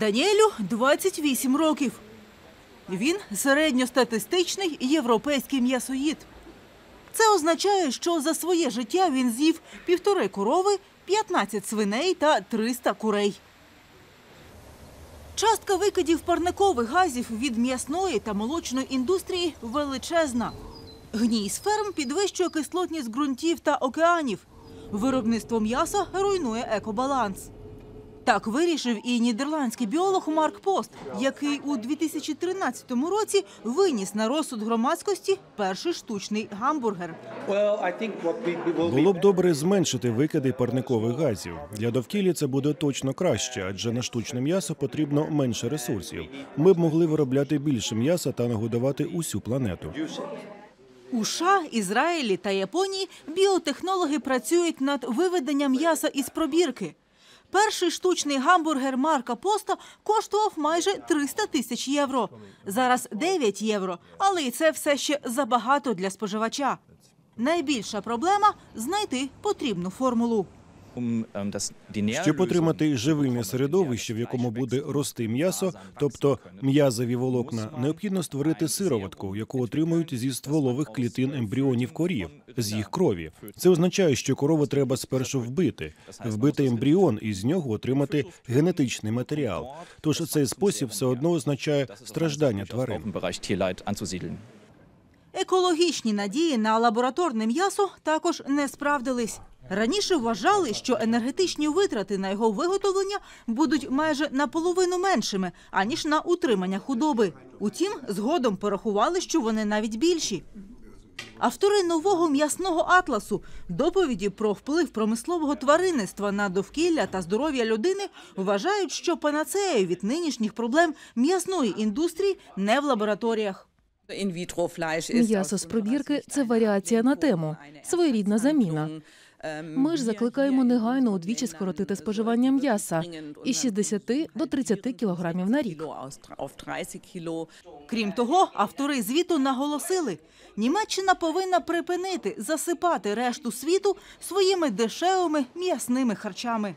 Даніелю 28 років. Він середньостатистичний європейський м'ясоїд. Це означає, що за своє життя він з'їв півтори корови, 15 свиней та 300 курей. Частка викидів парникових газів від м'ясної та молочної індустрії величезна. Гній з ферм підвищує кислотність ґрунтів та океанів. Виробництво м'яса руйнує екобаланс. Так вирішив і нідерландський біолог Марк Пост, який у 2013 році виніс на розсуд громадськості перший штучний гамбургер. Було б добре зменшити викиди парникових газів. Для довкілля це буде точно краще, адже на штучне м'ясо потрібно менше ресурсів. Ми б могли виробляти більше м'яса та нагодувати усю планету. У США, Ізраїлі та Японії біотехнологи працюють над виведенням м'яса із пробірки. Перший штучний гамбургер Марка Поста коштував майже 300 тисяч євро. Зараз 9 євро, але і це все ще забагато для споживача. Найбільша проблема знайти потрібну формулу. Щоб отримати живильне середовище, в якому буде рости м'ясо, тобто м'язові волокна, необхідно створити сироватку, яку отримують зі стволових клітин ембріонів корів, з їх крові. Це означає, що корову треба спершу вбити, вбити ембріон і з нього отримати генетичний матеріал. Тож цей спосіб все одно означає страждання тварин. Екологічні надії на лабораторне м'ясо також не справдились. Раніше вважали, що енергетичні витрати на його виготовлення будуть майже наполовину меншими, аніж на утримання худоби. Утім, згодом порахували, що вони навіть більші. Автори нового м'ясного атласу доповіді про вплив промислового тваринництва на довкілля та здоров'я людини вважають, що панацеєю від нинішніх проблем м'ясної індустрії не в лабораторіях. М'ясо з пробірки це варіація на тему, своєрідна заміна. Ми ж закликаємо негайно удвічі скоротити споживання м'яса із 60 до 30 кілограмів на рік. Крім того, автори звіту наголосили, Німеччина повинна припинити засипати решту світу своїми дешевими м'ясними харчами.